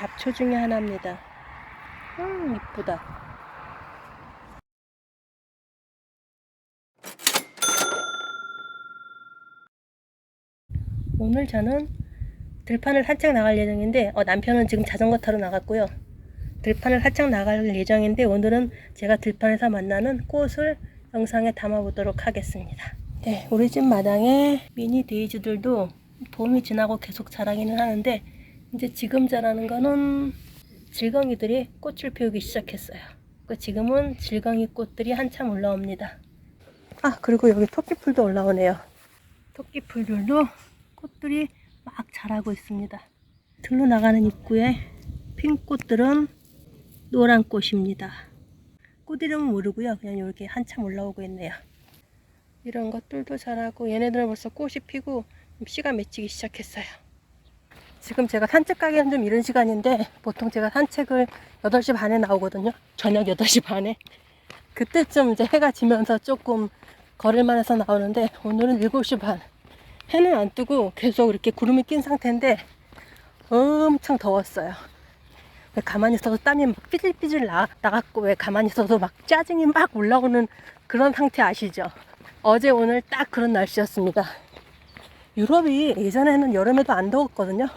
잡초 중에 하나입니다. 음, 이쁘다. 오늘 저는 들판을 산책 나갈 예정인데 어, 남편은 지금 자전거 타러 나갔고요. 들판을 살짝 나갈 예정인데 오늘은 제가 들판에서 만나는 꽃을 영상에 담아보도록 하겠습니다. 네, 우리 집 마당에 미니 데이지들도 봄이 지나고 계속 자라기는 하는데 이제 지금 자라는 거는 질겅이들이 꽃을 피우기 시작했어요. 그 지금은 질겅이 꽃들이 한참 올라옵니다. 아 그리고 여기 토끼풀도 올라오네요. 토끼풀들도 꽃들이 막 자라고 있습니다. 들로 나가는 입구에 핀 꽃들은 노란 꽃입니다. 꽃 이름은 모르고요. 그냥 이렇게 한참 올라오고 있네요. 이런 것들도 자라고 얘네들은 벌써 꽃이 피고 씨가 맺히기 시작했어요. 지금 제가 산책 가기는 좀 이른 시간인데 보통 제가 산책을 8시 반에 나오거든요. 저녁 8시 반에. 그때쯤 이제 해가 지면서 조금 걸을만 해서 나오는데 오늘은 7시 반. 해는 안 뜨고 계속 이렇게 구름이 낀 상태인데 엄청 더웠어요. 왜 가만히 있어도 땀이 막 삐질삐질 나, 나갔고 왜 가만히 있어도 막 짜증이 막 올라오는 그런 상태 아시죠? 어제 오늘 딱 그런 날씨였습니다. 유럽이 예전에는 여름에도 안 더웠거든요.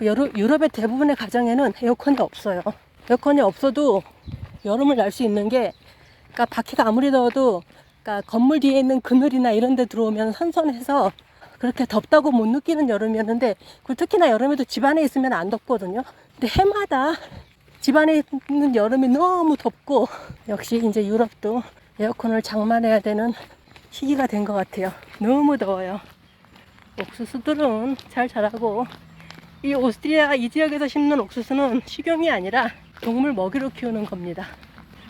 그 유럽의 대부분의 가정에는 에어컨이 없어요. 에어컨이 없어도 여름을 날 수 있는 게, 그러니까 밖에가 아무리 더워도, 그러니까 건물 뒤에 있는 그늘이나 이런 데 들어오면 선선해서 그렇게 덥다고 못 느끼는 여름이었는데, 그리고 특히나 여름에도 집 안에 있으면 안 덥거든요. 근데 해마다 집 안에 있는 여름이 너무 덥고, 역시 이제 유럽도 에어컨을 장만해야 되는 시기가 된 것 같아요. 너무 더워요. 옥수수들은 잘 자라고 이 오스트리아 이 지역에서 심는 옥수수는 식용이 아니라 동물 먹이로 키우는 겁니다.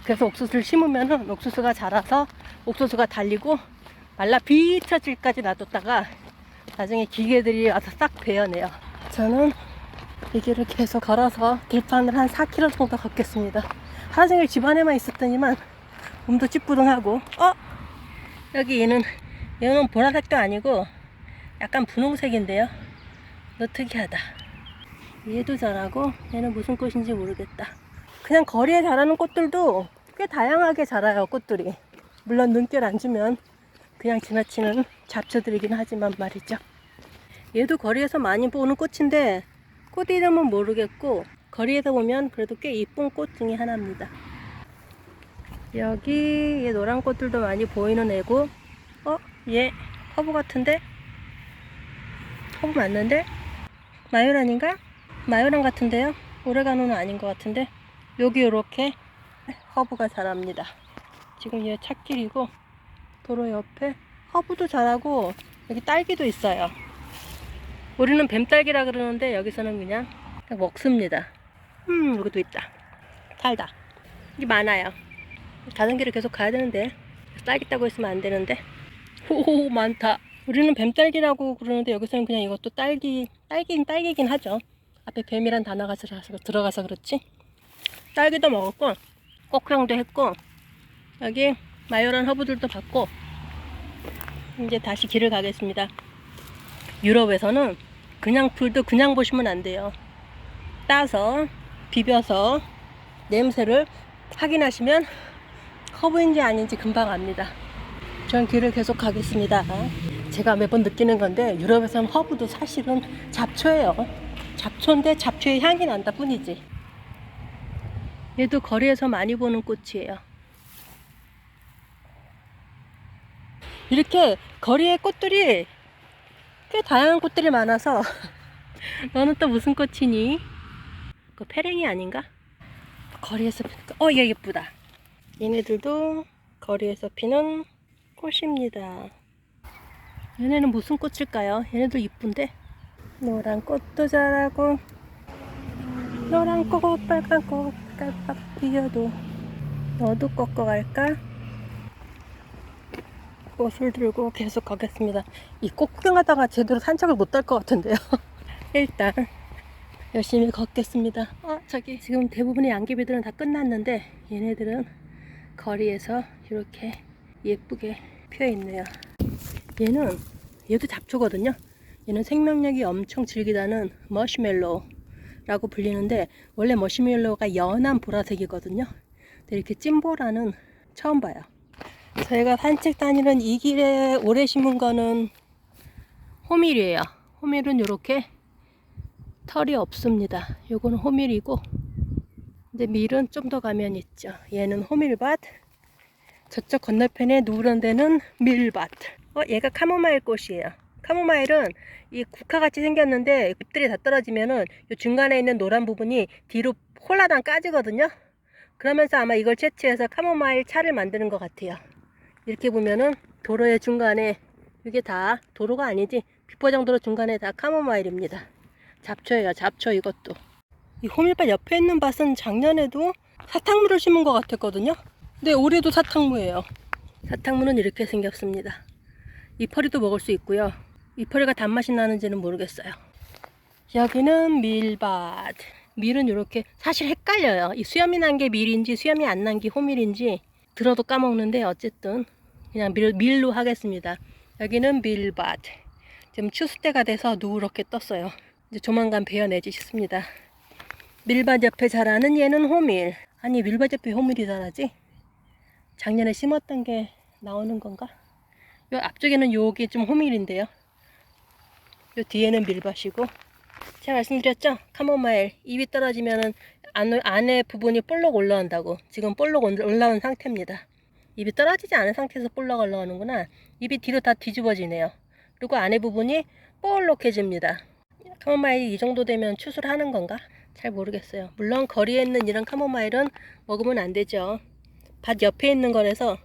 그래서 옥수수를 심으면은 옥수수가 자라서 옥수수가 달리고 말라 비쳐질까지 놔뒀다가 나중에 기계들이 와서 싹 베어내요. 저는 이 길을 계속 걸어서 들판을 한 4km 정도 걷겠습니다. 하루 종일 집 안에만 있었더니만 몸도 찌뿌둥하고 어? 여기 얘는 얘는 보라색도 아니고 약간 분홍색인데요. 너 특이하다. 얘도 자라고 얘는 무슨 꽃인지 모르겠다. 그냥 거리에 자라는 꽃들도 꽤 다양하게 자라요, 꽃들이. 물론 눈길 안 주면 그냥 지나치는 잡초들이긴 하지만 말이죠. 얘도 거리에서 많이 보는 꽃인데 꽃 이름은 모르겠고 거리에서 보면 그래도 꽤 이쁜 꽃 중에 하나입니다. 여기 얘 노란 꽃들도 많이 보이는 애고 어? 얘 허브 같은데? 허브 맞는데? 마요란인가? 마요란 같은데요? 오레가노는 아닌 것 같은데 여기 이렇게 허브가 자랍니다. 지금 얘 찻길이고 도로 옆에 허브도 자라고 여기 딸기도 있어요. 우리는 뱀딸기라 그러는데 여기서는 그냥 먹습니다. 음 여기도 있다. 달다. 이게 많아요. 자전거를 계속 가야 되는데 딸기 따고 있으면 안 되는데 오 많다. 우리는 뱀딸기라고 그러는데 여기서는 그냥 이것도 딸기 딸기는 딸기긴 하죠. 앞에 뱀이란 단어가 들어가서, 그렇지. 딸기도 먹었고 꽃향도 했고 여기 마요란 허브들도 봤고 이제 다시 길을 가겠습니다. 유럽에서는 그냥 풀도 그냥 보시면 안 돼요. 따서 비벼서 냄새를 확인하시면 허브인지 아닌지 금방 압니다. 전 길을 계속 가겠습니다. 제가 매번 느끼는 건데 유럽에서는 허브도 사실은 잡초예요. 잡초인데 잡초의 향이 난다 뿐이지. 얘도 거리에서 많이 보는 꽃이에요. 이렇게 거리에 꽃들이 꽤 다양한 꽃들이 많아서 너는 또 무슨 꽃이니? 그 페랭이 아닌가? 거리에서 꽃. 어, 얘 예쁘다. 얘네들도 거리에서 피는 꽃입니다. 얘네는 무슨 꽃일까요? 얘네도 이쁜데? 노란 꽃도 자라고 노란 꽃, 빨간 꽃, 깔빡 피어도 너도 꺾어 갈까? 꽃을 들고 계속 가겠습니다. 이 꽃 구경하다가 제대로 산책을 못 할 것 같은데요. 일단 열심히 걷겠습니다. 어, 저기 지금 대부분의 양귀비들은 다 끝났는데 얘네들은 거리에서 이렇게 예쁘게 피어 있네요. 얘는 얘도 잡초거든요. 얘는 생명력이 엄청 질기다는 머시멜로라고 불리는데 원래 머시멜로가 연한 보라색이거든요. 이렇게 찐보라는 처음 봐요. 저희가 산책 다니는 이 길에 오래 심은 거는 호밀이에요. 호밀은 이렇게 털이 없습니다. 요거는 호밀이고 근데 밀은 좀 더 가면 있죠. 얘는 호밀밭. 저쪽 건너편에 누런 데는 밀밭. 어, 얘가 카모마일 꽃이에요. 카모마일은 이 국화같이 생겼는데 잎들이 다 떨어지면은 요 중간에 있는 노란 부분이 뒤로 홀라당 까지거든요. 그러면서 아마 이걸 채취해서 카모마일 차를 만드는 것 같아요. 이렇게 보면은 도로의 중간에 이게 다 도로가 아니지 비포장도로 중간에 다 카모마일입니다. 잡초예요. 잡초 이것도. 이 호밀밭 옆에 있는 밭은 작년에도 사탕무를 심은 것 같았거든요. 근데 올해도 사탕무예요. 사탕무는 이렇게 생겼습니다. 이파리도 먹을 수 있고요. 이파리가 단맛이 나는지는 모르겠어요. 여기는 밀밭. 밀은 이렇게 사실 헷갈려요. 이 수염이 난 게 밀인지 수염이 안 난 게 호밀인지 들어도 까먹는데 어쨌든 그냥 밀, 밀로 하겠습니다. 여기는 밀밭. 지금 추수 때가 돼서 누렇게 떴어요. 이제 조만간 베어내지 싶습니다. 밀밭 옆에 자라는 얘는 호밀. 아니 밀밭 옆에 호밀이 자라지? 작년에 심었던 게 나오는 건가? 요 앞쪽에는 요게 좀 호밀인데요. 요 뒤에는 밀밭이고 제가 말씀드렸죠? 카모마일 잎이 떨어지면은 안, 안에 부분이 볼록 올라온다고 지금 볼록 올- 올라온 상태입니다. 잎이 떨어지지 않은 상태에서 볼록 올라오는구나. 잎이 뒤로 다 뒤집어지네요. 그리고 안에 부분이 볼록해집니다. 카모마일이 이 정도 되면 추수를 하는 건가? 잘 모르겠어요. 물론 거리에 있는 이런 카모마일은 먹으면 안 되죠. 밭 옆에 있는 거라서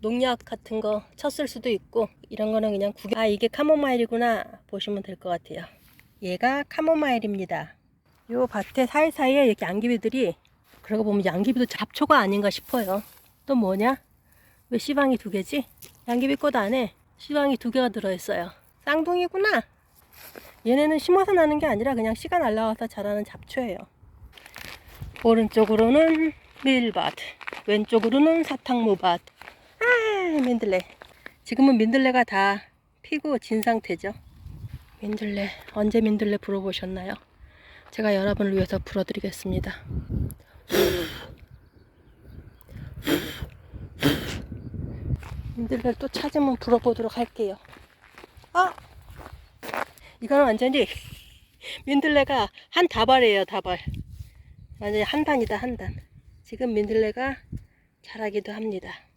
농약 같은 거 쳤을 수도 있고 이런 거는 그냥 구경 아 이게 카모마일이구나 보시면 될 것 같아요. 얘가 카모마일입니다. 요 밭에 사이사이에 이렇게 양귀비들이 그러고 보면 양귀비도 잡초가 아닌가 싶어요. 또 뭐냐? 왜 씨방이 두 개지? 양귀비 꽃 안에 씨방이 두 개가 들어있어요. 쌍둥이구나. 얘네는 심어서 나는 게 아니라 그냥 씨가 날라와서 자라는 잡초예요. 오른쪽으로는 밀밭, 왼쪽으로는 사탕무밭. 아, 민들레. 지금은 민들레가 다 피고 진 상태죠. 민들레, 언제 민들레 불어보셨나요? 제가 여러분을 위해서 불어드리겠습니다. 민들레를 또 찾으면 불어보도록 할게요. 아! 이거는 완전히 민들레가 한 다발이에요, 다발. 완전히 한 단이다, 한 단. 지금 민들레가 자라기도 합니다.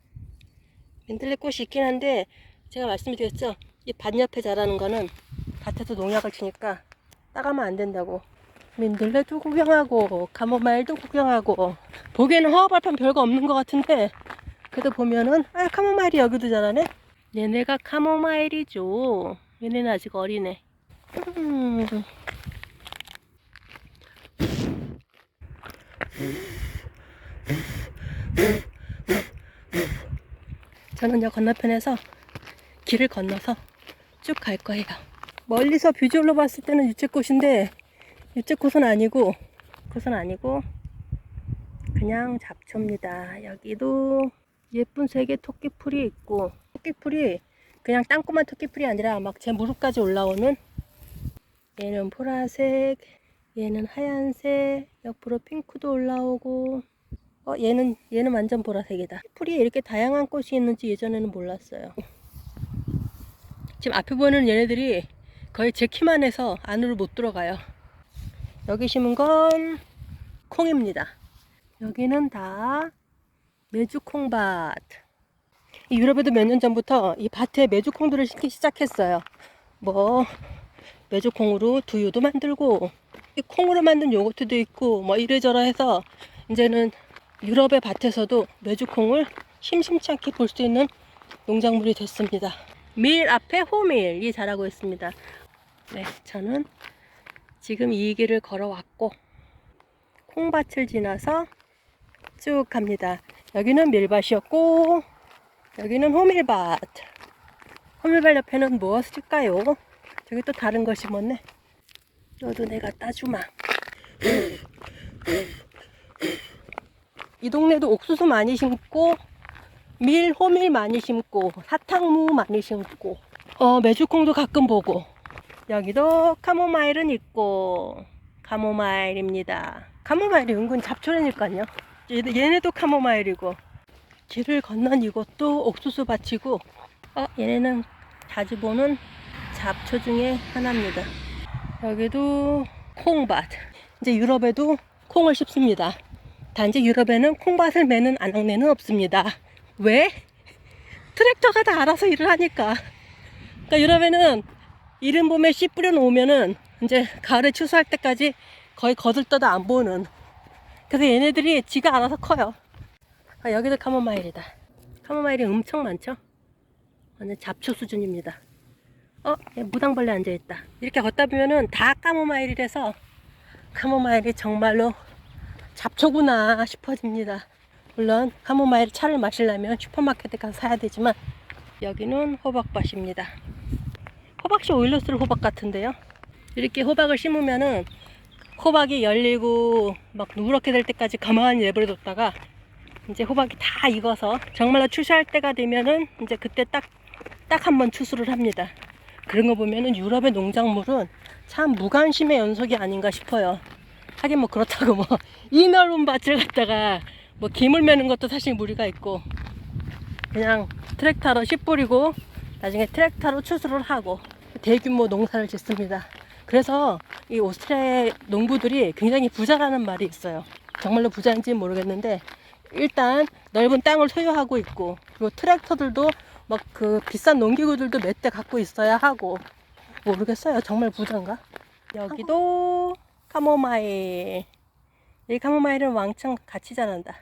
민들레 꽃이 있긴 한데, 제가 말씀드렸죠? 이 밭 옆에 자라는 거는 밭에서 농약을 치니까 따가면 안 된다고. 민들레도 구경하고, 카모마일도 구경하고, 보기에는 허허벌판 별거 없는 것 같은데, 그래도 보면은, 아, 카모마일이 여기도 자라네? 얘네가 카모마일이죠. 얘네는 아직 어리네. 음. 저는 여 건너편에서 길을 건너서 쭉 갈 거예요. 멀리서 비주얼로 봤을 때는 유채꽃인데 유채꽃은 아니고 꽃은 아니고 그냥 잡초입니다. 여기도 예쁜 색의 토끼풀이 있고 토끼풀이 그냥 땅꼬만 토끼풀이 아니라 막 제 무릎까지 올라오는 얘는 보라색 얘는 하얀색 옆으로 핑크도 올라오고 어 얘는 얘는 완전 보라색이다. 풀이 이렇게 다양한 꽃이 있는지 예전에는 몰랐어요. 지금 앞에 보이는 얘네들이 거의 제 키만 해서 안으로 못 들어가요. 여기 심은 건 콩입니다. 여기는 다 메주콩밭. 이 유럽에도 몇 년 전부터 이 밭에 메주콩들을 심기 시작했어요. 뭐 메주콩으로 두유도 만들고 이 콩으로 만든 요거트도 있고 뭐 이래저래 해서 이제는 유럽의 밭에서도 메주콩을 심심치 않게 볼 수 있는 농작물이 됐습니다. 밀 앞에 호밀이 자라고 있습니다. 네, 저는 지금 이 길을 걸어왔고 콩밭을 지나서 쭉 갑니다. 여기는 밀밭이었고 여기는 호밀밭. 호밀밭 옆에는 무엇일까요? 저기 또 다른 걸 심었네. 너도 내가 따주마. 이 동네도 옥수수 많이 심고, 밀, 호밀 많이 심고, 사탕무 많이 심고, 어, 메주콩도 가끔 보고, 여기도 카모마일은 있고, 카모마일입니다. 카모마일이 은근 잡초라니까요. 얘네, 얘네도 카모마일이고 길을 건넌 이곳도 옥수수 밭이고 어, 얘네는 자주 보는 잡초 중에 하나입니다. 여기도 콩밭. 이제 유럽에도 콩을 심습니다. 단지 유럽에는 콩밭을 매는 안악내는 없습니다. 왜? 트랙터가 다 알아서 일을 하니까. 그러니까 유럽에는 이른 봄에 씨 뿌려 놓으면은 이제 가을에 추수할 때까지 거의 거들떠도 안 보는. 그래서 얘네들이 지가 알아서 커요. 아, 여기도 카모마일이다. 카모마일이 엄청 많죠? 완전 잡초 수준입니다. 어, 얘 무당벌레 앉아있다. 이렇게 걷다 보면은 다 카모마일이라서 카모마일이 정말로 잡초구나 싶어집니다. 물론 카모마일 차를 마시려면 슈퍼마켓에 가서 사야 되지만 여기는 호박밭입니다. 호박씨 오일러스를 호박 같은데요. 이렇게 호박을 심으면은 호박이 열리고 막 누렇게 될 때까지 가만히 내버려뒀다가 이제 호박이 다 익어서 정말로 추수할 때가 되면은 이제 그때 딱 딱 한 번 추수를 합니다. 그런 거 보면은 유럽의 농작물은 참 무관심의 연속이 아닌가 싶어요. 하긴 뭐 그렇다고 뭐 이 넓은 밭을 갖다가 뭐 김을 매는 것도 사실 무리가 있고 그냥 트랙터로 씨 뿌리고 나중에 트랙터로 추수를 하고 대규모 농사를 짓습니다. 그래서 이 오스트리아 농부들이 굉장히 부자라는 말이 있어요. 정말로 부자인지는 모르겠는데 일단 넓은 땅을 소유하고 있고 그리고 트랙터들도 막 그 비싼 농기구들도 몇 대 갖고 있어야 하고 모르겠어요. 정말 부자인가? 여기도 카모마일. 이 카모마일은 왕창 같이 자란다.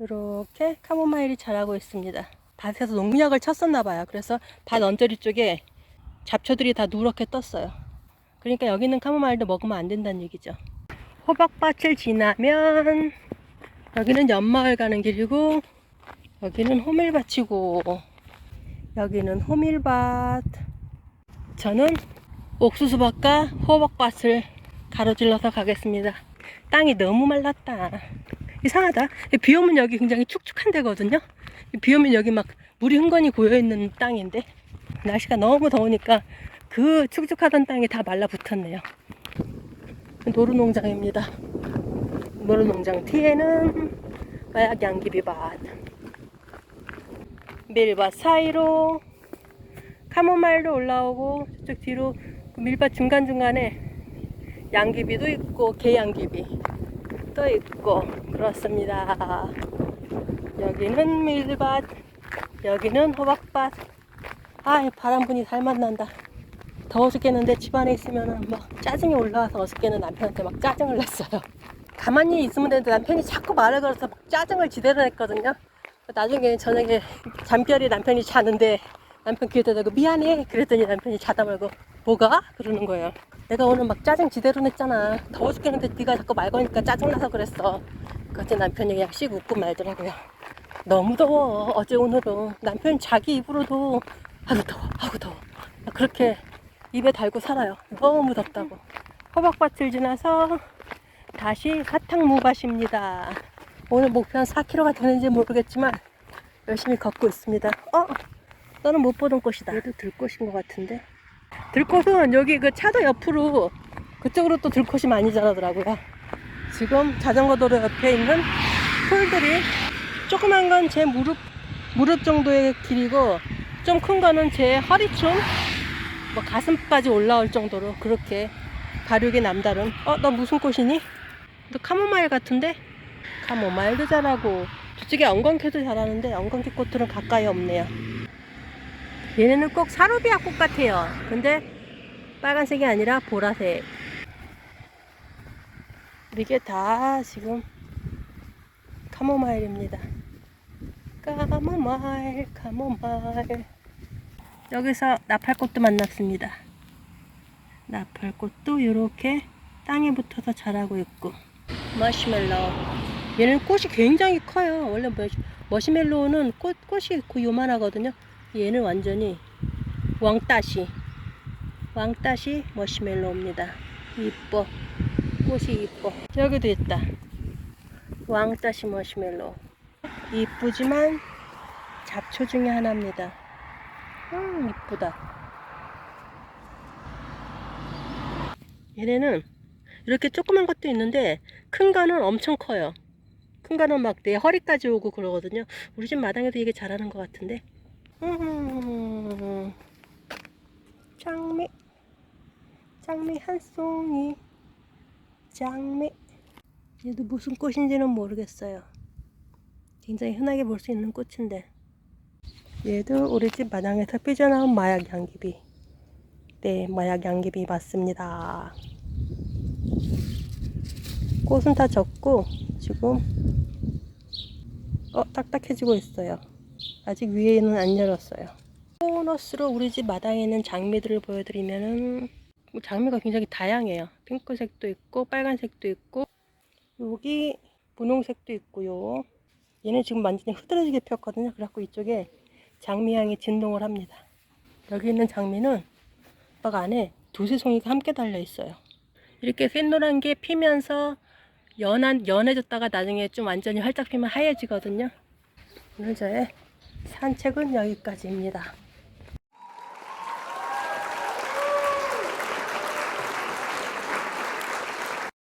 이렇게 카모마일이 자라고 있습니다. 밭에서 농약을 쳤었나 봐요. 그래서 밭 언저리 쪽에 잡초들이 다 누렇게 떴어요. 그러니까 여기 있는 카모마일도 먹으면 안 된다는 얘기죠. 호박밭을 지나면 여기는 연마을 가는 길이고 여기는 호밀밭이고 여기는 호밀밭 저는 옥수수밭과 호박밭을 가로질러서 가겠습니다. 땅이 너무 말랐다. 이상하다. 비 오면 여기 굉장히 축축한 데거든요. 비 오면 여기 막 물이 흥건히 고여있는 땅인데 날씨가 너무 더우니까 그 축축하던 땅이 다 말라붙었네요. 노루농장입니다. 노루농장 뒤에는 마약 양귀비밭 밀밭 사이로 카모마일도 올라오고 저쪽 뒤로 그 밀밭 중간중간에 양귀비도 있고 개양귀비 또 있고 그렇습니다. 여기는 밀밭 여기는 호박밭 아 바람 분이 잘 만난다. 더워 죽겠는데 집안에 있으면은 막 짜증이 올라와서 어저께는 남편한테 막 짜증을 냈어요. 가만히 있으면 되는데 남편이 자꾸 말을 걸어서 막 짜증을 지대로 냈거든요. 나중에 저녁에 잠결에 남편이 자는데 남편 귀에다 대고 미안해 그랬더니 남편이 자다 말고 뭐가? 그러는 거예요. 내가 오늘 막 짜증 지대로 냈잖아. 더워 죽겠는데 네가 자꾸 말 거니까 짜증나서 그랬어. 그때 남편이 그냥 씩 웃고 말더라고요. 너무 더워 어제 오늘은 남편 자기 입으로도 아구 더워 아구 더워 그렇게 입에 달고 살아요. 너무 덥다고. 호박밭을 지나서 다시 사탕무밭입니다. 오늘 목표 한 4km가 되는지 모르겠지만 열심히 걷고 있습니다. 어? 너는 못 보던 꽃이다. 얘도 들꽃인 것 같은데. 들꽃은 여기 그 차도 옆으로 그쪽으로 또 들꽃이 많이 자라더라고요. 지금 자전거 도로 옆에 있는 풀들이 조그만 건 제 무릎 무릎 정도의 길이고 좀 큰 거는 제 허리춤 뭐 가슴까지 올라올 정도로 그렇게 발육이 남다른 어 너 무슨 꽃이니? 너 카모마일 같은데? 카모마일도 자라고 저쪽에 엉겅퀴도 자라는데 엉겅퀴 꽃들은 가까이 없네요 얘네는 꼭 사루비아 꽃 같아요 근데 빨간색이 아니라 보라색 이게 다 지금 카모마일입니다 카모마일 카모마일 여기서 나팔꽃도 만났습니다. 나팔꽃도 이렇게 땅에 붙어서 자라고 있고 머시멜로우 얘는 꽃이 굉장히 커요. 원래 머시, 머시멜로우는 꽃, 꽃이 그 요만하거든요. 얘는 완전히 왕따시 왕따시 머시멜로우입니다. 이뻐 꽃이 이뻐 여기도 있다. 왕따시 머시멜로우 이쁘지만 잡초 중에 하나입니다. 음, 이쁘다. 얘네는 이렇게 조그만 것도 있는데 큰 거는 엄청 커요. 큰 거는 막 내 허리까지 오고 그러거든요. 우리 집 마당에도 이게 자라는 것 같은데. 음, 장미, 장미 한 송이, 장미. 얘도 무슨 꽃인지는 모르겠어요. 굉장히 흔하게 볼 수 있는 꽃인데. 얘도 우리 집 마당에서 삐져나온 마약 양귀비. 네, 마약 양귀비 맞습니다. 꽃은 다 졌고 지금 어 딱딱해지고 있어요. 아직 위에는 안 열었어요. 보너스로 우리 집 마당에 있는 장미들을 보여드리면은 뭐 장미가 굉장히 다양해요. 핑크색도 있고 빨간색도 있고 여기 분홍색도 있고요. 얘는 지금 완전히 흐드러지게 폈거든요. 그래갖고 이쪽에 장미향이 진동을 합니다. 여기 있는 장미는 막 안에 두세 송이가 함께 달려 있어요. 이렇게 샛노란 게 피면서 연한, 연해졌다가 나중에 좀 완전히 활짝 피면 하얘지거든요. 오늘 저의 산책은 여기까지입니다.